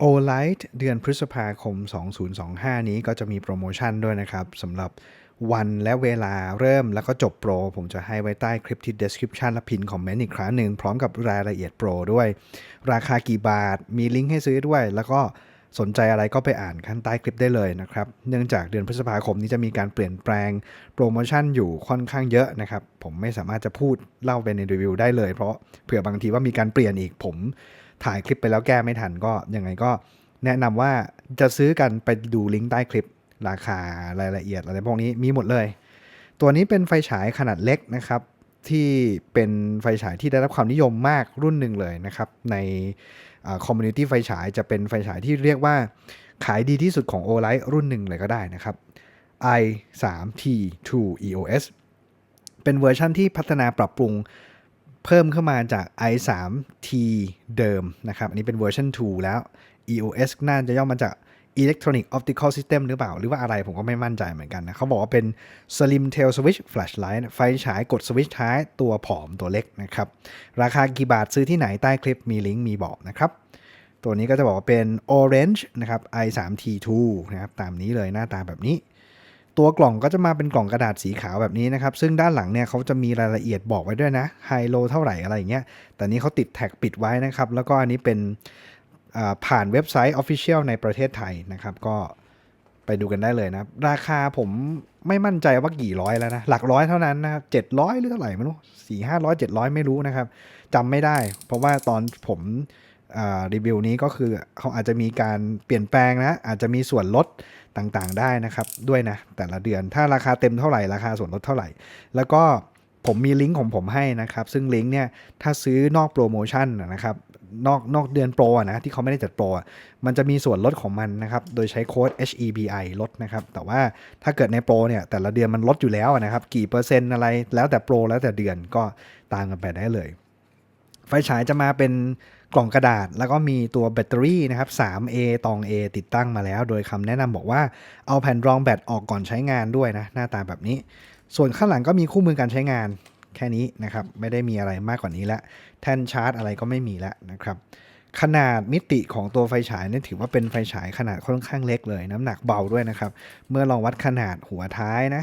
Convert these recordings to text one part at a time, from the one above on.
โอไลท์เดือนพฤษภาคม 2025 นี้ก็จะมีโปรโมชั่นด้วยนะครับสำหรับวันและเวลาเริ่มแล้วก็จบโปร ผมจะให้ไว้ใต้คลิปที่ description และพินคอมเมนต์อีกครั้งหนึ่ง พร้อมกับรายละเอียดโปรด้วย ราคากี่บาท มีลิงก์ให้ซื้อด้วย แล้วก็สนใจอะไรก็ไปอ่านข้างใต้คลิปได้เลยนะครับ เนื่องจากเดือนพฤษภาคมนี้จะมีการเปลี่ยนแปลงโปรโมชั่นอยู่ค่อนข้างเยอะนะครับ ผมไม่สามารถจะพูดเล่าไปในรีวิวได้เลย เพราะเผื่อบางทีว่ามีการเปลี่ยนอีกผม ถ่ายคลิปไปแล้วแก้ไม่ทันก็ยังไงก็แนะนำว่าจะซื้อกันไปดูลิงก์ใต้คลิปราคารายละเอียดอะไรพวกนี้มีหมดเลย ตัวนี้เป็นไฟฉายขนาดเล็กนะครับ ที่เป็นไฟฉายที่ได้รับความนิยมมากรุ่นหนึ่งเลยนะครับ ในคอมมูนิตี้ไฟฉายจะเป็นไฟฉายที่เรียกว่าขายดีที่สุดของ o l i g h t รุ่นหนึ่งเลยก็ได้นะครับ i 3 t 2 eos เป็นเวอร์ชั่นที่พัฒนาปรับปรุง เพิ่มขึ้นมาจาก i 3 t เดิมนะครับ อันนี้เป็นเวอร์ชัน2 แล้ว EOS น่าจะย่อมาจาก Electronic Optical System หรือเปล่า หรือว่าอะไรผมก็ไม่มั่นใจเหมือนกันนะ เขาบอกว่าเป็น Slim Tail Switch Flashlight ไฟฉายกดสวิตช์ท้ายตัวผอมตัวเล็กนะครับ ราคากี่บาทซื้อที่ไหนใต้คลิปมีลิงก์มีบอกนะครับ ตัวนี้ก็จะบอกว่าเป็น Orange นะครับ i3t2 นะครับ ตามนี้เลยหน้าตาแบบนี้ ตัวกล่องก็จะมาเป็นกล่องกระดาษสีขาวแบบนี้นะครับ ซึ่งด้านหลังเนี่ยเขาจะมีรายละเอียดบอกไว้ด้วยนะไฮโลเท่าไหร่อะไรอย่างเงี้ย แต่นี้เขาติดแท็กปิดไว้นะครับ แล้วก็อันนี้เป็นผ่านเว็บไซต์ Official ในประเทศไทยนะครับ ก็ไปดูกันได้เลยนะ ราคาผมไม่มั่นใจว่ากี่ร้อยแล้วนะ หลักร้อยเท่านั้นนะครับเจ็ดร้อยหรือเท่าไหร่ไม่รู้สี่ห้าร้อยเจ็ดร้อยไม่รู้นะครับจำไม่ได้ เพราะว่าตอนผม รีวิวนี้ก็คือเขาอาจจะมีการเปลี่ยนแปลงนะ อาจจะมีส่วนลดต่างๆได้นะครับด้วยนะ แต่ละเดือนถ้าราคาเต็มเท่าไหร่ราคาส่วนลดเท่าไหร่ แล้วก็ผมมีลิงก์ของผมให้นะครับ ซึ่งลิงก์เนี่ยถ้าซื้อนอกโปรโมชั่นนะครับนอกนอกเดือนโปรนะที่เขาไม่ได้จัดโปรมันจะมีส่วนลดของมันนะครับ โดยใช้โค้ด HEBI ลดนะครับ แต่ว่าถ้าเกิดในโปรเนี่ยแต่ละเดือนมันลดอยู่แล้วนะครับ กี่เปอร์เซ็นต์อะไร แล้วแต่โปรแล้วแต่เดือนก็ตามกันไปได้เลย ไฟฉายจะมาเป็นกล่องกระดาษ แล้วก็มีตัวแบตเตอรี่นะครับ 3A ตอง A ติดตั้งมาแล้ว โดยคำแนะนำบอกว่าเอาแผ่นรองแบตออกก่อนใช้งานด้วยนะ หน้าตาแบบนี้ ส่วนข้างหลังก็มีคู่มือการใช้งานแค่นี้นะครับ ไม่ได้มีอะไรมากกว่านี้แล้วแท่นชาร์จอะไรก็ไม่มีแล้วนะครับขนาดมิติของตัวไฟฉายนี่ถือว่าเป็นไฟฉายขนาดค่อนข้างเล็กเลย น้ำหนักเบาด้วยนะครับ เมื่อลองวัดขนาดหัวท้ายนะ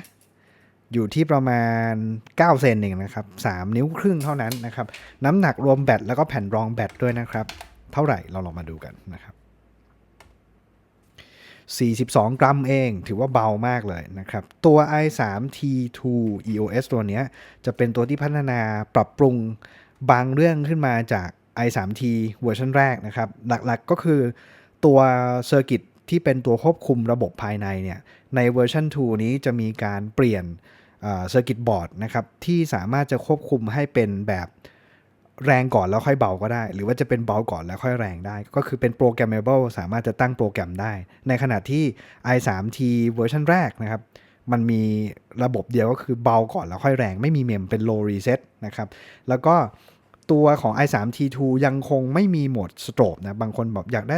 อยู่ที่ประมาณ 9 เซนเองนะครับ 3 นิ้วครึ่งเท่านั้นนะครับ น้ำหนักรวมแบตแล้วก็แผ่นรองแบตด้วยนะครับ เท่าไหร่เราลองมาดูกันนะครับ42 กรัมเอง ถือว่าเบามากเลยนะครับ ตัว i3t2 EOS ตัวนี้จะเป็นตัวที่พัฒนาปรับปรุงบางเรื่องขึ้นมาจาก i3t เวอร์ชันแรกนะครับ หลักๆก็คือตัวเซอร์กิตที่เป็นตัวควบคุมระบบภายในเนี่ย ในเวอร์ชัน2นี้จะมีการเปลี่ยน เซอร์กิตบอร์ดนะครับที่สามารถจะควบคุมให้เป็นแบบแรงก่อนแล้วค่อยเบาก็ได้ หรือว่าจะเป็นเบาก่อนแล้วค่อยแรงได้ ก็คือเป็นโปรแกรมเมเบิลสามารถจะตั้งโปรแกรมได้ ในขณะที่ i3t เวอร์ชันแรกนะครับมันมีระบบเดียวก็คือเบาก่อนแล้วค่อยแรงไม่มีเมมเป็น low reset นะครับแล้วก็ตัวของ i3t2 ยังคงไม่มีโหมดสโตรบนะบางคนบอกอยากได้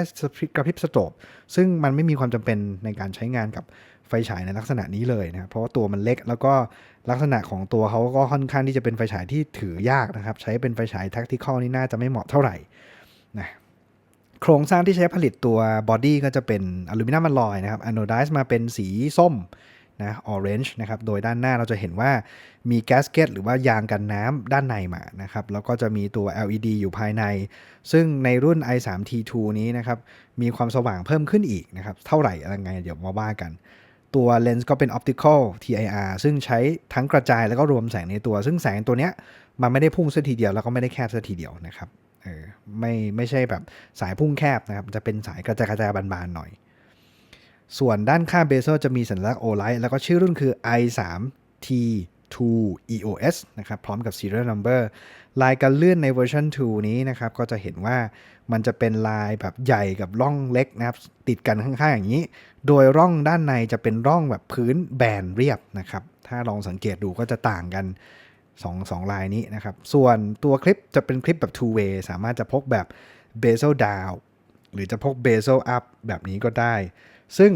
กระพริบสโตรบซึ่งมันไม่มีความจำเป็นในการใช้งานกับ ไฟฉายในลักษณะนี้เลยนะเพราะว่าตัวมันเล็กแล้วก็ลักษณะของตัวเขาก็ค่อนข้างที่จะเป็นไฟฉายที่ถือยากนะครับ ใช้เป็นไฟฉาย tactical นี่น่าจะไม่เหมาะเท่าไหร่นะโครงสร้างที่ใช้ผลิตตัวบอดี้ก็จะเป็นอลูมิเนียมอลลอยนะครับ a น o d i z e มาเป็นสีส้มนะ orange นะครับ โดยด้านหน้าเราจะเห็นว่ามีแกสเกตหรือว่ายางกันน้ำด้านในมานะครับ แล้วก็จะมีตัว LED อยู่ภายใน ซึ่งในรุ่น i3t2 นี้นะครับ มีความสว่างเพิ่มขึ้นอีกนะครับ เท่าไหร่อะไรไง เดี๋ยวมาว่ากัน ตัวเลนส์ก็เป็น optical TIR ซึ่งใช้ทั้งกระจายแล้วก็รวมแสงในตัว ซึ่งแสงตัวเนี้ยมันไม่ได้พุ่งสัทีเดียวแล้วก็ไม่ได้แคบสัทีเดียวนะครับเออไม่ไม่ใช่แบบสายพุ่งแคบนะครับจะเป็นสายกระจายกระจายบานๆหน่อย ส่วนด้านข้างเบเซลจะมีสัญลักษณ์โอไลท์แล้วก็ชื่อรุ่นคือ i3t 2 EOS นะครับพร้อมกับ serial number ลายการเลื่อนในเวอร์ชัน2 นี้นะครับก็จะเห็นว่ามันจะเป็นลายแบบใหญ่กับร่องเล็กนะครับติดกันข้างๆอย่างนี้ โดยร่องด้านในจะเป็นร่องแบบพื้นแบนเรียบนะครับถ้าลองสังเกตดูก็จะต่างกัน2 2ลายนี้นะครับส่วนตัวคลิปจะเป็นคลิปแบบ two way สามารถจะพกแบบ bezel down หรือจะพก bezel up แบบนี้ก็ได้ ซึ่ง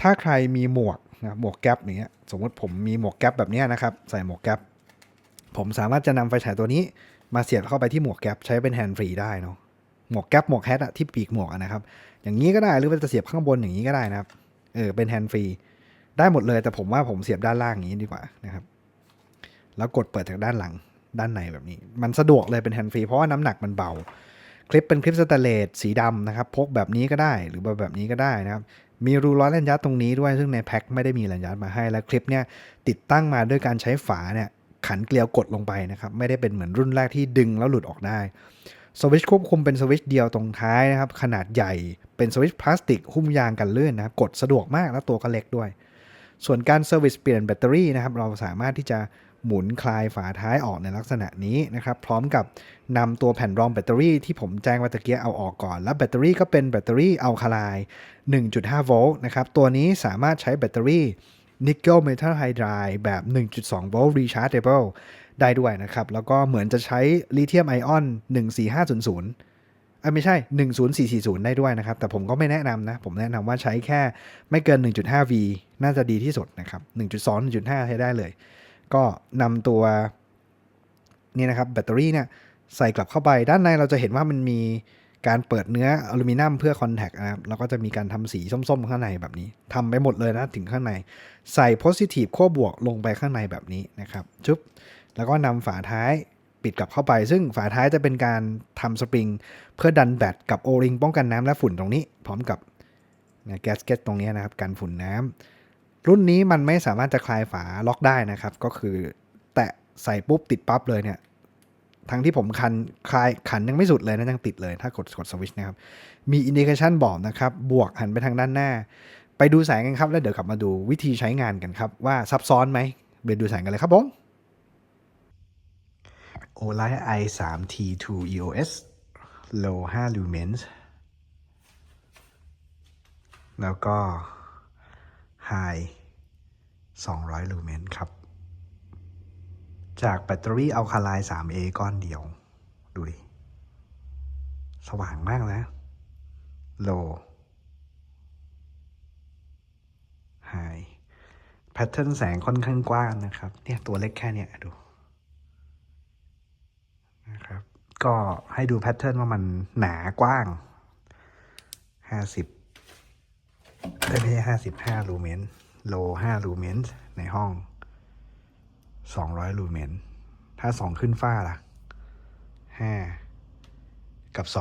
ถ้าใครมีหมวก นะหมวกแก๊ปอย่างเงี้ยสมมติผมมีหมวกแก๊ปแบบนี้นะครับ ใส่หมวกแก๊ปผมสามารถจะนำไฟฉายตัวนี้ มาเสียบเข้าไปที่หมวกแก๊ปใช้เป็นแฮนด์ฟรีได้เนาะหมวกแก๊ปหมวกแฮทอะที่ปีกหมวกนะครับ อย่างนี้ก็ได้หรือว่าจะเสียบข้างบนอย่างนี้ก็ได้นะครับเออเป็นแฮนด์ฟรีได้หมดเลยแต่ผมว่าผมเสียบด้านล่างอย่างนี้ดีกว่านะครับ แล้วกดเปิดจากด้านหลังด้านในแบบนี้ มันสะดวกเลยเป็นแฮนด์ฟรีเพราะว่าน้ำหนักมันเบาคลิปเป็นคลิปสแตนเลสสีดำนะครับ พกแบบนี้ก็ได้หรือแบบนี้ก็ได้นะครับ มีรูล้อยแลนยัดตรงนี้ด้วยซึ่งในแพ็คไม่ได้มีแลนยัดมาให้ และคลิปเนี่ยติดตั้งมาด้วยการใช้ฝาเนี่ยขันเกลียวกดลงไปนะครับ ไม่ได้เป็นเหมือนรุ่นแรกที่ดึงแล้วหลุดออกได้สวิตช์ควบคุมเป็นสวิตช์เดียวตรงท้ายนะครับ ขนาดใหญ่เป็นสวิตช์พลาสติกหุ้มยางกันลื่นนะครับ กดสะดวกมากแล้วตัวก็เล็กด้วย ส่วนการเซอร์วิสเปลี่ยนแบตเตอรี่นะครับเราสามารถที่จะหมุนคลายฝาท้ายออกในลักษณะนี้นะครับพร้อมกับนำตัวแผ่นรองแบตเตอรี่ที่ผมแจ้งว่าตะเกียเอาออกก่อน แล้วแบตเตอรี่ก็เป็นแบตเตอรี่อัลคาไลน์1.5 โวลต์นะครับตัวนี้สามารถใช้แบตเตอรี่นิกเกิลเมทัลไฮดรายแบบ 1.2 โวลต์ rechargeable ได้ด้วยนะครับ แล้วก็เหมือนจะใช้ลิเธียมไอออน 14500 อ้ยไม่ใช่ 10440 ได้ด้วยนะครับ แต่ผมก็ไม่แนะนำนะ ผมแนะนำว่าใช้แค่ไม่เกิน 1.5V น่าจะดีที่สุดนะครับ 1.2 1.5 ใช้ได้เลย ก็นำตัวนี่นะครับแบตเตอรี่เนี่ยใส่กลับเข้าไป ด้านในเราจะเห็นว่ามันมีการเปิดเนื้ออลูมิเนียมเพื่อคอนแทคนะครับ แล้วก็จะมีการทำสีส้มๆ ข้างในแบบนี้ทำไปหมดเลยนะถึงข้างใน ใส่โพซิทีฟขั้วบวกลงไปข้างในแบบนี้นะครับจุ๊บแล้วก็นำฝาท้าย ปิดกลับเข้าไป ซึ่งฝาท้ายจะเป็นการทำสปริง เพื่อดันแบตกับโอริงป้องกันน้ำและฝุ่นตรงนี้ พร้อมกับแก๊สเก็ตตรงนี้นะครับกันฝุ่นน้ำรุ่นนี้มันไม่สามารถจะคลายฝาล็อกได้นะครับ ก็คือแตะใส่ปุ๊บติดปั๊บเลยเนี่ยทั้งที่ผมคันคลายขันยังไม่สุดเลยนะยังติดเลย ถ้ากดกดสวิชนะครับ มีอินดิเคชันบอกนะครับ บวกหันไปทางด้านหน้า ไปดูแสงกันครับ แล้วเดี๋ยวกลับมาดูวิธีใช้งานกันครับ ว่าซับซ้อนไหมเบนดูแสงกันเลยครับผม o l i i 3 T2 EOS low 5 lumens แล้วก็ high 200 lumen ครับ จากแบตเตอรี่อัลคาไลน์ 3A ก้อนเดียว ดูดิ สว่างมากนะ low high แพทเทิร์นแสงค่อนข้างกว้างนะครับ เนี่ย ตัวเล็กแค่เนี้ยดู นะครับ ก็ให้ดูแพทเทิร์นว่ามันหนากว้าง50ไม่ใช่55ลูเมนโล5ลูเมนในห้อง200ลูเมนถ้า2ขึ้นฟ้าล่ะ5กับ200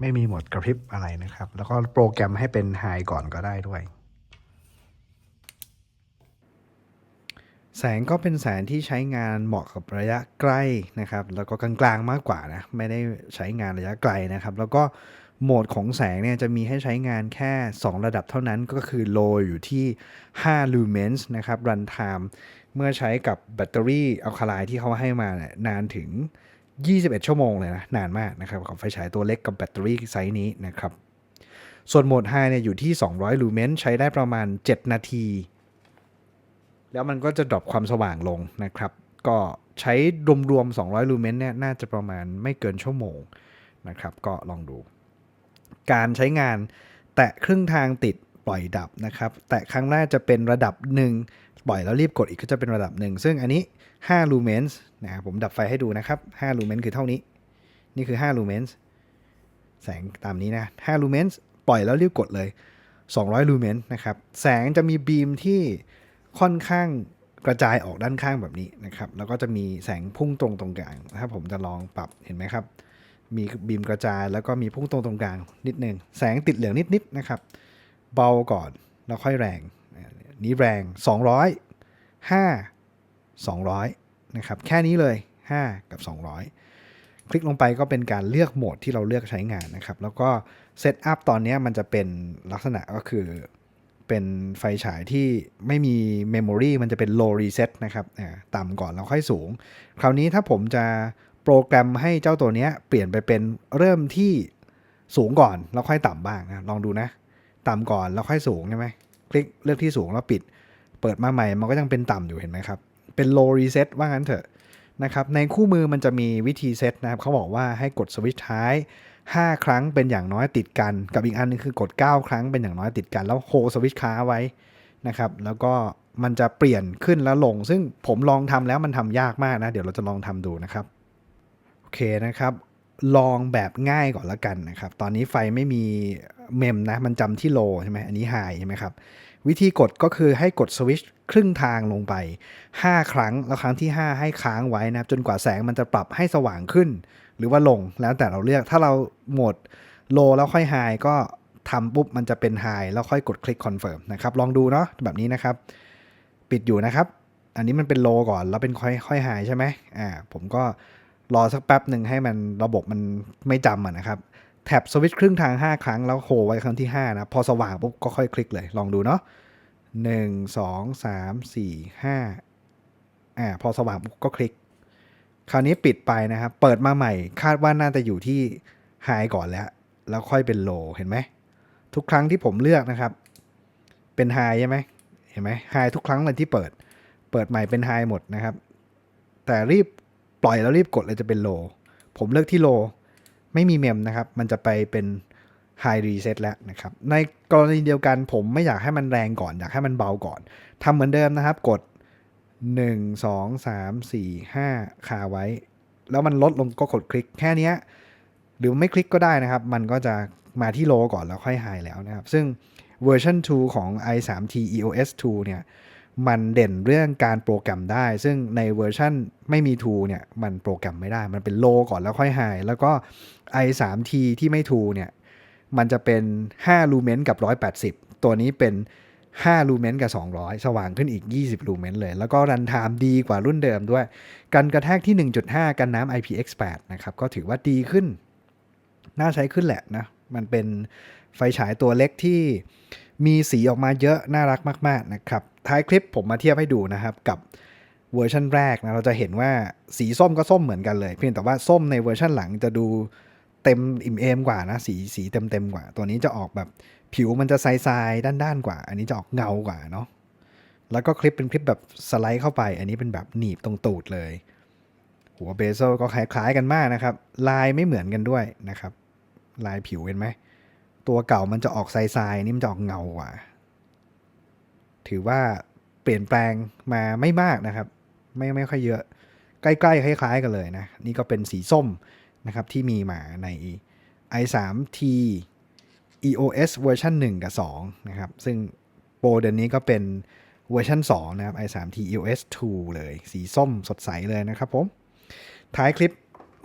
ไม่มีหมดกระพริบอะไรนะครับ แล้วก็โปรแกรมให้เป็นไฮก่อนก็ได้ด้วย แสงก็เป็นแสงที่ใช้งานเหมาะกับระยะใกล้นะครับ แล้วก็กลางๆมากกว่านะ ไม่ได้ใช้งานระยะไกลนะครับ แล้วก็โหมดของแสงเนี่ยจะมีให้ใช้งานแค่ 2 ระดับเท่านั้นก็คือ low อยู่ที่ 5 lumens นะครับ run time เมื่อใช้กับแบตเตอรี่อัลคาไลน์ที่เขาให้มาเนี่ยนานถึง 21 ชั่วโมงเลยนะ นานมากนะครับกับไฟฉายตัวเล็กกับแบตเตอรี่ไซส์นี้นะครับ ส่วนโหมด High เนี่ยอยู่ที่ 200ลูเมนใช้ได้ประมาณ 7 นาที แล้วมันก็จะดรอปความสว่างลงนะครับ ก็ใช้รวมๆ 200 ลูเมนเนี่ยน่าจะประมาณไม่เกินชั่วโมงนะครับ ก็ลองดู การใช้งานแตะครึ่งทางติดปล่อยดับนะครับ แตะครั้งแรกจะเป็นระดับหนึ่งปล่อยแล้วรีบกดอีกก็จะเป็นระดับหนึ่งซึ่งอันนี้5ลูเมนส์นะครับผมดับไฟให้ดูนะครับ5ลูเมนส์คือเท่านี้ นี่คือ5ลูเมนส์แสงตามนี้นะ5ลูเมนส์ปล่อยแล้วรีบกดเลย 200ลูเมนส์นะครับ แสงจะมีบีมที่ ค่อนข้างกระจายออกด้านข้างแบบนี้นะครับ แล้วก็จะมีแสงพุ่งตรงตรงกลางนะครับผมจะลองปรับเห็นไหมครับ มีบีมกระจายแล้วก็มีพุ่งตรงตรงกลางนิดนึง แสงติดเหลืองนิดๆนะครับ เบาก่อนแล้วค่อยแรง นี้แรง 200 5 200 นะครับ แค่นี้เลย 5 กับ 200 คลิกลงไปก็เป็นการเลือกโหมดที่เราเลือกใช้งานนะครับ แล้วก็เซตอัพตอนนี้มันจะเป็นลักษณะก็คือ เป็นไฟฉายที่ไม่มีเมมโมรีมันจะเป็น low reset นะครับต่ำก่อนแล้วค่อยสูง คราวนี้ถ้าผมจะโปรแกรมให้เจ้าตัวนี้เปลี่ยนไปเป็นเริ่มที่สูงก่อนแล้วค่อยต่ำบ้างนะลองดูนะ ต่ำก่อนแล้วค่อยสูงใช่ไหมคลิกเลือกที่สูงแล้วปิด เปิดมาใหม่มันก็ยังเป็นต่ำอยู่เห็นไหมครับ เป็น low reset ว่างั้นเถอะนะครับในคู่มือมันจะมีวิธีเซตนะครับเขาบอกว่าให้กดสวิตช์ท้าย 5 ครั้งเป็นอย่างน้อยติดกัน กับอีกอันนึงคือกด 9 ครั้งเป็นอย่างน้อยติดกัน แล้วโฮสวิตช์ค้าไว้นะครับ แล้วก็มันจะเปลี่ยนขึ้นแล้วลง ซึ่งผมลองทำแล้วมันทำยากมากนะ เดี๋ยวเราจะลองทำดูนะครับ โอเคนะครับ ลองแบบง่ายก่อนละกันนะครับ ตอนนี้ไฟไม่มีเมมนะ มันจำที่โลใช่ไหมอันนี้ไฮใช่ไหมครับ วิธีกดก็คือให้กดสวิตช์ครึ่งทางลงไป 5 ครั้ง แล้วครั้งที่ 5 ให้ค้างไว้นะครับ จนกว่าแสงมันจะปรับให้สว่างขึ้น หรือว่าลงแล้วแต่เราเลือกถ้าเราโหมดโลแล้วค่อยไฮก็ทำปุ๊บมันจะเป็นไฮแล้วค่อยกดคลิกคอนเฟิร์มนะครับลองดูเนาะแบบนี้นะครับ ปิดอยู่นะครับ อันนี้มันเป็นโลก่อนแล้วเป็นค่อยค่อยไฮใช่ไหมอ่าผมก็รอสักแป๊บหนึ่งให้มันระบบมันไม่จำอะนะครับแท็บสวิตช์ครึ่งทาง 5 ครั้งแล้วโฮไว้ครั้งที่ 5 นะ พอสว่างปุ๊บก็ค่อยคลิกเลยลองดูเนาะหนึ่งสองสามสี่ห้าอ่าพอสว่างปุ๊บก็คลิก คราวนี้ปิดไปนะครับ เปิดมาใหม่ คาดว่าน่าจะอยู่ที่ไฮก่อนแล้ว แล้วค่อยเป็นโลเห็นไหม ทุกครั้งที่ผมเลือกนะครับ เป็นไฮใช่ไหมเห็นไหมไฮทุกครั้งเลยที่เปิด เปิดใหม่เป็นไฮหมดนะครับ แต่รีบปล่อยแล้วรีบกดเลยจะเป็นโล ผมเลือกที่โล ไม่มีเมมนะครับ มันจะไปเป็น High Reset แล้วนะครับ ในกรณีเดียวกันผมไม่อยากให้มันแรงก่อน อยากให้มันเบาก่อนทำเหมือนเดิมนะครับ กด 1 2 3 4 5คาไว้ แล้วมันลดลงก็กดคลิกแค่นี้หรือไม่คลิกก็ได้นะครับ มันก็จะมาที่โลก่อนแล้วค่อย High แล้วนะครับ ซึ่งเวอร์ชัน2 ของ i3t EOS 2 เนี่ย มันเด่นเรื่องการโปรแกรมได้ ซึ่งในเวอร์ชันไม่มี Tool เนี่ย มันโปรแกรมไม่ได้ มันเป็นโลก่อนแล้วค่อยไฮแล้วก็ i3t ที่ไม่ Tool เนี่ย มันจะเป็น5ลูเมนกับ 180 ตัวนี้เป็น 5 ลูเมนกับ 200 สว่างขึ้นอีก 20 ลูเมนเลย แล้วก็รันไทม์ดีกว่ารุ่นเดิมด้วย กันกระแทกที่ 1.5 กันน้ำ IPX8 นะครับ ก็ถือว่าดีขึ้น น่าใช้ขึ้นแหละนะ มันเป็นไฟฉายตัวเล็กที่มีสีออกมาเยอะ น่ารักมาก ๆ นะครับ ท้ายคลิปผมมาเทียบให้ดูนะครับ กับเวอร์ชันแรกนะ เราจะเห็นว่าสีส้มก็ส้มเหมือนกันเลย เพียงแต่ว่าส้มในเวอร์ชันหลังจะดูเต็มอิ่มเอมกว่านะ สีสีเต็มเต็มกว่า ตัวนี้จะออกแบบ ผิวมันจะทรายๆด้านๆกว่า อันนี้จะออกเงากว่าเนาะแล้วก็คลิปเป็นคลิปแบบสไลด์เข้าไป อันนี้เป็นแบบหนีบตรงตูดเลย หัวเบโซลก็คล้ายๆกันมากนะครับ ลายไม่เหมือนกันด้วยนะครับ ลายผิวเห็นไหม ตัวเก่ามันจะออกทรายๆนี่มันจะออกเงากว่า ถือว่าเปลี่ยนแปลงมาไม่มากนะครับ ไม่ไม่ค่อยเยอะ ใกล้ๆคล้าย ๆ กันเลยนะ นี่ก็เป็นสีส้มนะครับที่มีมาใน i3t EOS เวอร์ชัน1 กับ 2 นะครับ ซึ่งโปรเดือนนี้ก็เป็นเวอร์ชัน2 นะครับ i3t EOS 2 เลย สีส้มสดใสเลยนะครับผม ท้ายคลิป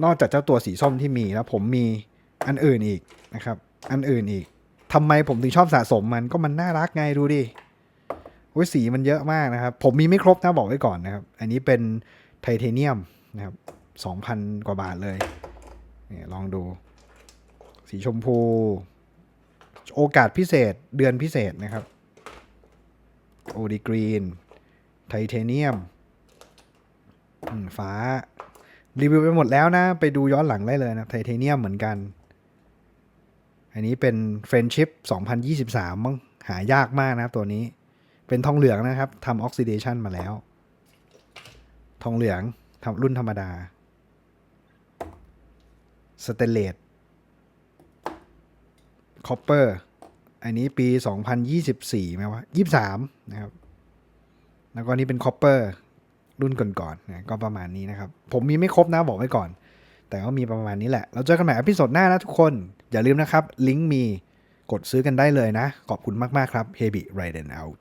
นอกจากเจ้าตัวสีส้มที่มีแล้วผมมีอันอื่นอีกนะครับ อันอื่นอีกทำไมผมถึงชอบสะสมมันก็มันน่ารักไงดูดิโอ้ยสีมันเยอะมากนะครับ ผมมีไม่ครบนะบอกไว้ก่อนนะครับ อันนี้เป็นไทเทเนียมนะครับ2,000 กว่าบาทเลยเนี่ยลองดู สีชมพู โอกาสพิเศษเดือนพิเศษนะครับโอดีกรีน ไทเทเนียมฟ้า รีวิวไปหมดแล้วนะ ไปดูย้อนหลังได้เลยนะ ไทเทเนียมเหมือนกัน อันนี้เป็นเฟรนชิพ2023มั้งหายากมากนะครับตัวนี้ เป็นทองเหลืองนะครับทำออกซิเดชันมาแล้ว ทองเหลืองทำรุ่นธรรมดาสเตเลต คอปเปอร์อันนี้ปี 2024ไหมวะ23 นะครับ แล้วก็นี่เป็นคอปเปอร์รุ่นก่อนๆนะก็ประมาณนี้นะครับ ผมมีไม่ครบนะบอกไว้ก่อน แต่ก็มีประมาณนี้แหละ เราเจอกันใหม่อพิโซดหน้านะทุกคน อย่าลืมนะครับ ลิงก์มีกดซื้อกันได้เลยนะ ขอบคุณมากๆครับ h e b y Riden Out